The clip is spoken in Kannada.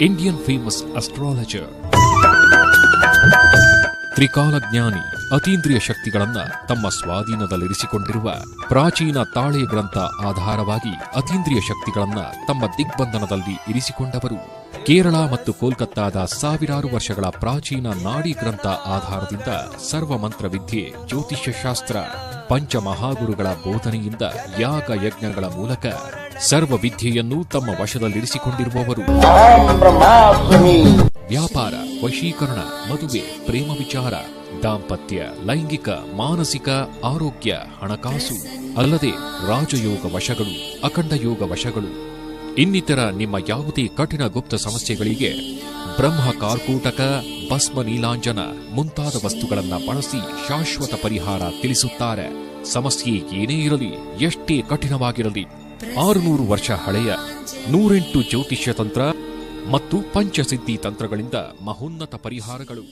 ಇಂಡಿಯನ್ ಫೇಮಸ್ ಅಸ್ಟ್ರಾಲಜರ್ ತ್ರಿಕಾಲಜ್ಞಾನಿ, ಅತೀಂದ್ರಿಯ ಶಕ್ತಿಗಳನ್ನ ತಮ್ಮ ಸ್ವಾಧೀನದಲ್ಲಿರಿಸಿಕೊಂಡಿರುವ ಪ್ರಾಚೀನ ತಾಳೆ ಗ್ರಂಥ ಆಧಾರವಾಗಿ ಅತೀಂದ್ರಿಯ ಶಕ್ತಿಗಳನ್ನ ತಮ್ಮ ದಿಗ್ಬಂಧನದಲ್ಲಿ ಇರಿಸಿಕೊಂಡವರು. ಕೇರಳ ಮತ್ತು ಕೋಲ್ಕತ್ತಾದ ಸಾವಿರಾರು ವರ್ಷಗಳ ಪ್ರಾಚೀನ ನಾಡಿ ಗ್ರಂಥ ಆಧಾರದಿಂದ ಸರ್ವಮಂತ್ರ ವಿದ್ಯೆ ಜ್ಯೋತಿಷ್ಯಶಾಸ್ತ್ರ, ಪಂಚಮಹಾಗುರುಗಳ ಬೋಧನೆಯಿಂದ ಯಾಗ ಯಜ್ಞಗಳ ಮೂಲಕ ಸರ್ವ ವಿದ್ಯೆಯನ್ನು ತಮ್ಮ ವಶದಲ್ಲಿರಿಸಿಕೊಂಡಿರುವವರು. ವ್ಯಾಪಾರ, ವಶೀಕರಣ, ಮದುವೆ, ಪ್ರೇಮ ವಿಚಾರ, ದಾಂಪತ್ಯ, ಲೈಂಗಿಕ, ಮಾನಸಿಕ, ಆರೋಗ್ಯ, ಹಣಕಾಸು, ಅಲ್ಲದೆ ರಾಜಯೋಗ ವಶಗಳು, ಅಖಂಡ ಯೋಗ ವಶಗಳು. ಇನ್ನಿತರ ನಿಮ್ಮ ಯಾವುದೇ ಕಠಿಣ ಗುಪ್ತ ಸಮಸ್ಯೆಗಳಿಗೆ ಬ್ರಹ್ಮ ಕಾರ್ಕೂಟಕ, ಭಸ್ಮ ನೀಲಾಂಜನ ಮುಂತಾದ ವಸ್ತುಗಳನ್ನು ಬಳಸಿ ಶಾಶ್ವತ ಪರಿಹಾರ ತಿಳಿಸುತ್ತಾರೆ. ಸಮಸ್ಯೆ ಏನೇ ಇರಲಿ, ಎಷ್ಟೇ ಕಠಿಣವಾಗಿರಲಿ. ಆರುನೂರು ವರ್ಷ ಹಳೆಯ ನೂರೆಂಟು ಜ್ಯೋತಿಷ್ಯ ತಂತ್ರ ಮತ್ತು ಪಂಚಸಿದ್ಧಿ ತಂತ್ರಗಳಿಂದ ಮಹೋನ್ನತ ಪರಿಹಾರಗಳು